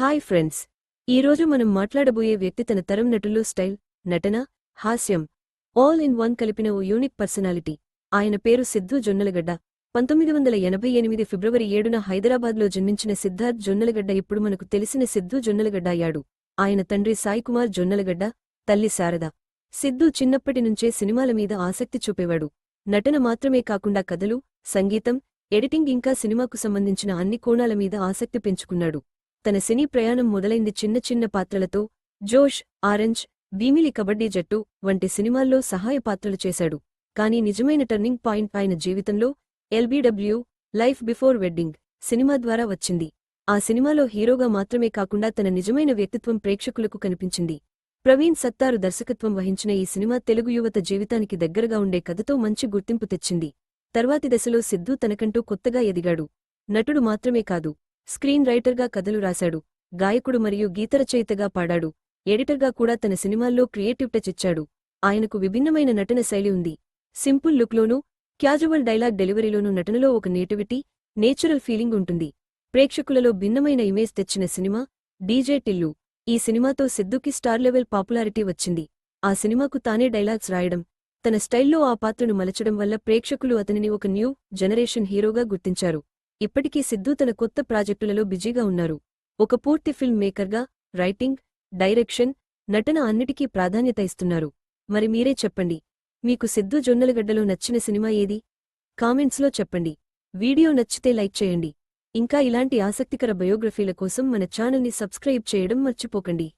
Hi friends. ఈరోజు మనం మాట్లాడబోయే వ్యక్తి తన తరం నటులు స్టైల్ నటన హాస్యం ఆల్ ఇన్ వన్ కలిపిన ఓ యూనిక్ పర్సనాలిటీ ఆయన పేరు సిద్ధు జొన్నలగడ్డ. పంతొమ్మిది వందల ఎనభై ఎనిమిది ఫిబ్రవరి ఏడున హైదరాబాద్లో జన్మించిన సిద్ధార్థ్ జొన్నలగడ్డ ఇప్పుడు మనకు తెలిసిన సిద్ధు జొన్నలగడ్డ అయ్యాడు. ఆయన తండ్రి సాయికుమార్ జొన్నలగడ్డ తల్లి శారద. సిద్ధు చిన్నప్పటి నుంచే సినిమాల మీద ఆసక్తి చూపేవాడు. నటన మాత్రమే కాకుండా కథలు సంగీతం ఎడిటింగ్ ఇంకా సినిమాకు సంబంధించిన అన్ని కోణాల మీద ఆసక్తి పెంచుకున్నాడు. తన సినీ ప్రయాణం మొదలైంది చిన్న చిన్న పాత్రలతో జోష్ ఆరెంజ్ భీమిలి కబడ్డీ జట్టు వంటి సినిమాల్లో సహాయ పాత్రలు చేశాడు. కానీ నిజమైన టర్నింగ్ పాయింట్ ఆయన జీవితంలో LBW life before wedding cinema ద్వారా వచ్చింది. ఆ సినిమాలో హీరోగా మాత్రమే కాకుండా తన నిజమైన వ్యక్తిత్వం ప్రేక్షకులకు కనిపించింది. ప్రవీణ్ సత్తారు దర్శకత్వం వహించిన ఈ సినిమా తెలుగు యువత జీవితానికి దగ్గరగా ఉండే కథతో మంచి గుర్తింపు తెచ్చింది. తర్వాతి దశలో సిద్ధూ తనకంటూ కొత్తగా ఎదిగాడు. నటుడు మాత్రమే కాదు స్క్రీన్ రైటర్గా కథలు రాశాడు గాయకుడు మరియు గీతరచయితగా పాడాడు ఎడిటర్గా కూడా తన సినిమాల్లో క్రియేటివ్ టచ్ ఇచ్చాడు ఆయనకు విభిన్నమైన నటన శైలి ఉంది. సింపుల్ లుక్లోనూ క్యాజువల్ డైలాగ్ డెలివరీలోనూ నటనలో ఒక నేటివిటీ నేచురల్ ఫీలింగ్ ఉంటుంది. ప్రేక్షకులలో భిన్నమైన ఇమేజ్ తెచ్చిన సినిమా డీజే టిల్లు. ఈ సినిమాతో సిద్ధుకి స్టార్ లెవెల్ పాపులారిటీ వచ్చింది. ఆ సినిమాకు తానే డైలాగ్స్ రాయడం తన స్టైల్లో ఆ పాత్రను మలచడం వల్ల ప్రేక్షకులు అతనిని ఒక న్యూ జనరేషన్ హీరోగా గుర్తించారు. ఇప్పటికీ సిద్ధు తన కొత్త ప్రాజెక్టులలో బిజీగా ఉన్నారు. ఒక పూర్తి ఫిల్మ్ మేకర్గా రైటింగ్ డైరెక్షన్ నటన అన్నిటికీ ప్రాధాన్యత ఇస్తున్నారు. మరి మీరే చెప్పండి మీకు సిద్ధు జొన్నలగడ్డలో నచ్చిన సినిమా ఏది? కామెంట్స్లో చెప్పండి. వీడియో నచ్చితే లైక్ చేయండి. ఇంకా ఇలాంటి ఆసక్తికర బయోగ్రఫీల కోసం మన ఛానల్ని సబ్స్క్రైబ్ చేయడం మర్చిపోకండి.